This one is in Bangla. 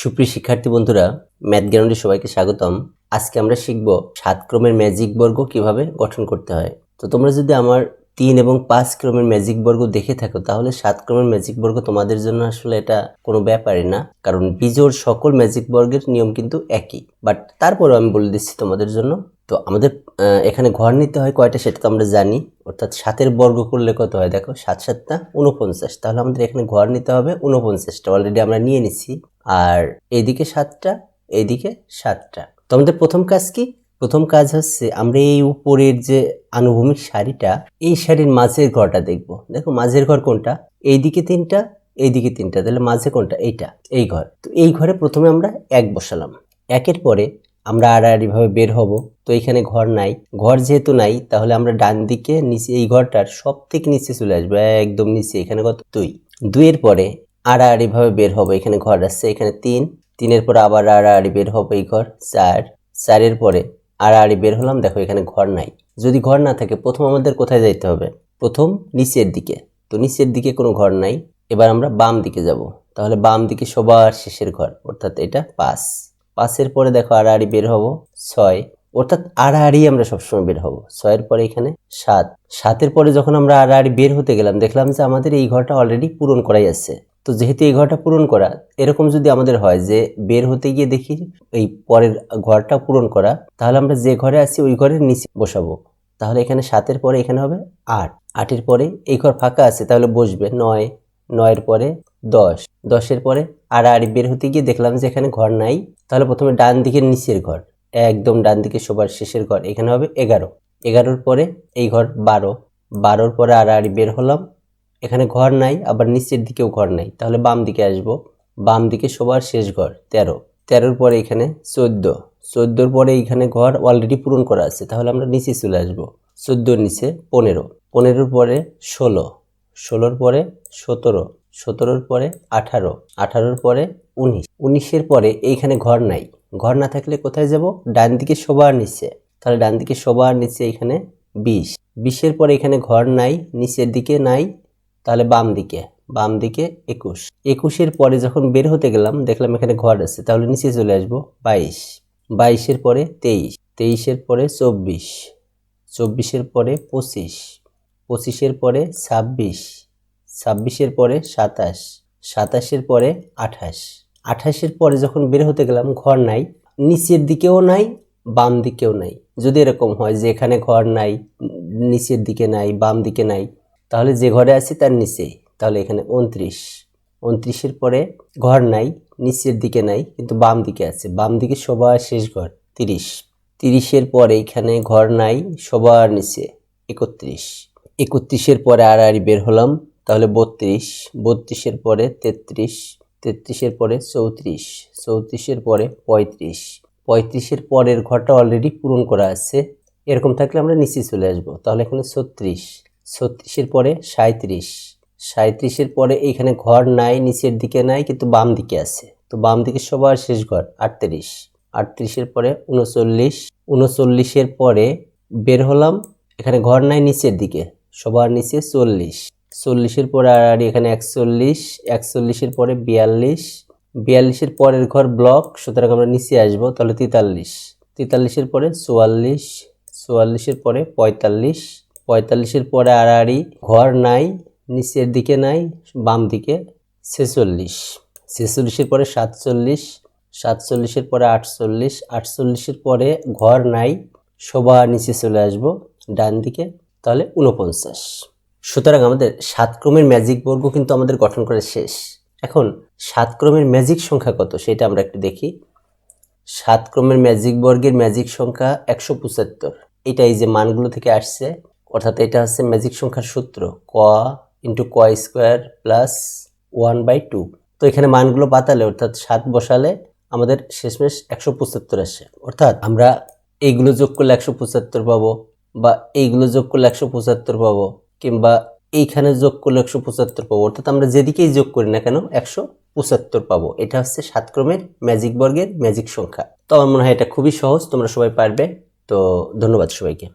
সুপ্রিয় শিক্ষার্থী বন্ধুরা, ম্যাথ গ্রাউন্ডে সবাইকে স্বাগতম। আজকে আমরা শিখব সাত ক্রমের ম্যাজিক বর্গ কীভাবে গঠন করতে হয়। তো তোমরা যদি আমার তিন এবং পাঁচ ক্রমের ম্যাজিক বর্গ দেখে থাকো, তাহলে সাত ক্রমের ম্যাজিক বর্গ তোমাদের জন্য আসলে এটা কোনো ব্যাপারই না। কারণ বিজোর সকল ম্যাজিক বর্গের নিয়ম কিন্তু একই। বাট তারপরেও আমি বলে দিচ্ছি তোমাদের জন্য। তো আমাদের এখানে ঘর নিতে হয় কয়টা সেটা তো আমরা জানি। অর্থাৎ সাতের বর্গ করলে কত হয়? দেখো, সাত সাতটা উনপঞ্চাশ। তাহলে আমাদের এখানে ঘর নিতে হবে উনপঞ্চাশটা। অলরেডি আমরা নিয়ে নিছি আর এইদিকে সাতটা এইদিকে সাতটা। তো আমাদের প্রথম কাজ কি? প্রথম কাজ হচ্ছে আমরা এই উপরের যে আনুভূমিক শাড়িটা এই শাড়ির মাঝের ঘরটা দেখব। দেখো, মাঝের ঘর কোনটা? এইদিকে তিনটা এইদিকে তিনটা। তাহলে মাঝে কোনটা? এইটা, এই ঘর। তো এই ঘরে প্রথমে আমরা এক বসালাম। একের পরে আমরা আড়াআড়িভাবে বের হব। তো এখানে ঘর নাই। ঘর যেহেতু নাই, তাহলে আমরা ডান দিকে নিচে, এই ঘরটার সব থেকে নিচে চলে আসব, একদম নিচে, এখানে কত? দুই। দুইয়ের পরে আড়াআড়ি ভাবে বের হব, এখানে ঘর আসছে এখানে তিন, তিনের পরে আবার আড়াআড়ি বের হব এই ঘর, চার, চারের পরে আড়াআড়ি বের হলাম, দেখো এখানে ঘর নাই। যদি ঘর না থাকে, প্রথম আমাদের কোথায় যাইতে হবে? প্রথম নিচের দিকে। তো নিচের দিকে কোনো ঘর নাই, এবার আমরা বাম দিকে যাব। তাহলে বাম দিকে সবার শেষের ঘর, অর্থাৎ এটা পাঁচ। পাঁচের পরে দেখো আড়াআড়ি বের হব, ছয়। অর্থাৎ আড়াআড়ি আমরা সবসময় বের হব। ছয়ের পরে এখানে সাত। সাতের পরে যখন আমরা আড়াআড়ি বের হতে গেলাম, দেখলাম যে আমাদের এই ঘরটা অলরেডি পূরণ করাই আছে। তো যেহেতু এই ঘরটা পূরণ করা, এরকম যদি আমাদের হয় যে বের হতে গিয়ে দেখি এই পরের ঘরটা পূরণ করা, তাহলে আমরা যে ঘরে আছি ওই ঘরের নিচে বসাবো। তাহলে এখানে সাতের পরে এখানে হবে আট। আটের পরে এই ঘর ফাঁকা আছে, তাহলে বসবে নয়। নয়ের পরে দশ। দশের পরে আর আড়াআড়ি বের হতে গিয়ে দেখলাম যে এখানে ঘর নাই। তাহলে প্রথমে ডান দিকের নিচের ঘর, একদম ডান দিকে সবার শেষের ঘর, এখানে হবে এগারো। এগারোর পরে এই ঘর বারো। বারোর পরে আড়াআড়ি বের হলাম এখানে ঘর নাই, আবার নিচের দিকেও ঘর নাই। তাহলে বাম দিকে আসব। বাম দিকে সবার শেষ ঘর, তেরো। তেরোর পরে এখানে চোদ্দ। চোদ্দোর পরে এইখানে ঘর অলরেডি পূরণ করা আছে। তাহলে আমরা নিচে চলে আসব। চোদ্দোর নিচে পনেরো। পনেরোর পরে ষোলো। ষোলোর পরে সতেরো। সতেরোর পরে আঠারো। আঠারোর পরে উনিশ। উনিশের পরে এইখানে ঘর নাই। ঘর না থাকলে কোথায় যাব? ডান দিকে সবার নিচে। তাহলে ডান দিকে সবার নিচে এখানে বিশ। বিশের পরে এখানে ঘর নাই, নিচের দিকে নাই তাহলে বাম দিকে বাম দিকে একুশ। একুশের পরে যখন বের হতে গেলাম, দেখলাম এখানে ঘর আছে, তাহলে নিচে চলে আসব বাইশ। বাইশের পরে তেইশ, তেইশের পরে চব্বিশ, চব্বিশের পরে পঁচিশ, পঁচিশের পরে ছাব্বিশ, ছাব্বিশের পরে সাতাশ, সাতাশের পরে আঠাশ। আঠাশের পরে যখন বের হতে গেলাম, ঘর নাই, নিচের দিকেও নাই, বাম দিকেও নাই। যদি এরকম হয় যে এখানে ঘর নাই, নিচের দিকে নাই, বাম দিকে নাই তাহলে যে ঘরে আছি তার নিচে। তাহলে এখানে উনত্রিশ। উনত্রিশের পরে ঘর নাই, নিচের দিকে নাই, কিন্তু বাম দিকে আছে। বাম দিকে সবার শেষ ঘর, তিরিশ। তিরিশের পরে এখানে ঘর নাই, সবার নিচে একত্রিশ। একত্রিশের পরে আড়াআড়ি বের হলাম, তাহলে বত্রিশ। বত্রিশের পরে তেত্রিশ। তেত্রিশের পরে চৌত্রিশ। চৌত্রিশের পরে পঁয়ত্রিশ। পঁয়ত্রিশের পরের ঘরটা অলরেডি পূরণ করা আছে। এরকম থাকলে আমরা নিচে চলে আসব। তাহলে এখানে ছত্রিশ। ছত্রিশের পরে সাঁত্রিশ সাঁত্রিশের পরে এইখানে ঘর নাই, নিচের দিকে নাই, কিন্তু বাম দিকে আছে। তো বাম দিকে সবার শেষ ঘর, আটত্রিশ। আটত্রিশের পরে উনচল্লিশ। উনচল্লিশের পরে বের হলাম, এখানে ঘর নাই নিচের দিকে, সবার নিচে চল্লিশ। চল্লিশের পরে আর এখানে একচল্লিশ, একচল্লিশের পরে বিয়াল্লিশ। বিয়াল্লিশের পরের ঘর ব্লক, সুতরাং আমরা নিচে আসব, তাহলে তেতাল্লিশ। তেতাল্লিশের পরে চুয়াল্লিশ, চুয়াল্লিশের পরে পঁয়তাল্লিশ। পঁয়তাল্লিশের পরে আড়াআড়ি, ঘর নাই, নিচের দিকে নাই, বাম দিকে ছেচল্লিশ। ছেচল্লিশের পরে সাতচল্লিশ, সাতচল্লিশের পরে আটচল্লিশ, আটচল্লিশের পরে ঘর নাই সবার নিচে চলে আসব, ডান দিকে, তাহলে উনপঞ্চাশ সুতরাং আমাদের সাত ক্রমের ম্যাজিক বর্গ কিন্তু আমাদের গঠন করে শেষ। এখন সাত ক্রমের ম্যাজিক সংখ্যা কত? সেটা আমরা একটু দেখি। সাত ক্রমের ম্যাজিক বর্গের ম্যাজিক সংখ্যা একশো পঁচাত্তর। এটা এই যে মানগুলো থেকে আসছে অর্থাৎ এটা হচ্ছে ম্যাজিক সংখ্যার সূত্র, ক ইন্টু ক square plus one by two তো এখানে মানগুলো পাতালে অর্থাৎ সাত বসালে আমাদের শেষমেশ একশো পঁচাত্তর আসে। অর্থাৎ আমরা এইগুলো যোগ করলে একশো পঁচাত্তর পাবো বা এইগুলো যোগ করলে একশো পঁচাত্তর পাবো কিংবা এইখানে যোগ করলে একশো পঁচাত্তর পাবো। অর্থাৎ আমরা যেদিকেই যোগ করি না কেন একশো পঁচাত্তর পাবো। এটা হচ্ছে সাত ক্রমের ম্যাজিক বর্গের ম্যাজিক সংখ্যা। তো আমার মনে হয় এটা খুবই সহজ, তোমরা সবাই পারবে। তো ধন্যবাদ সবাইকে।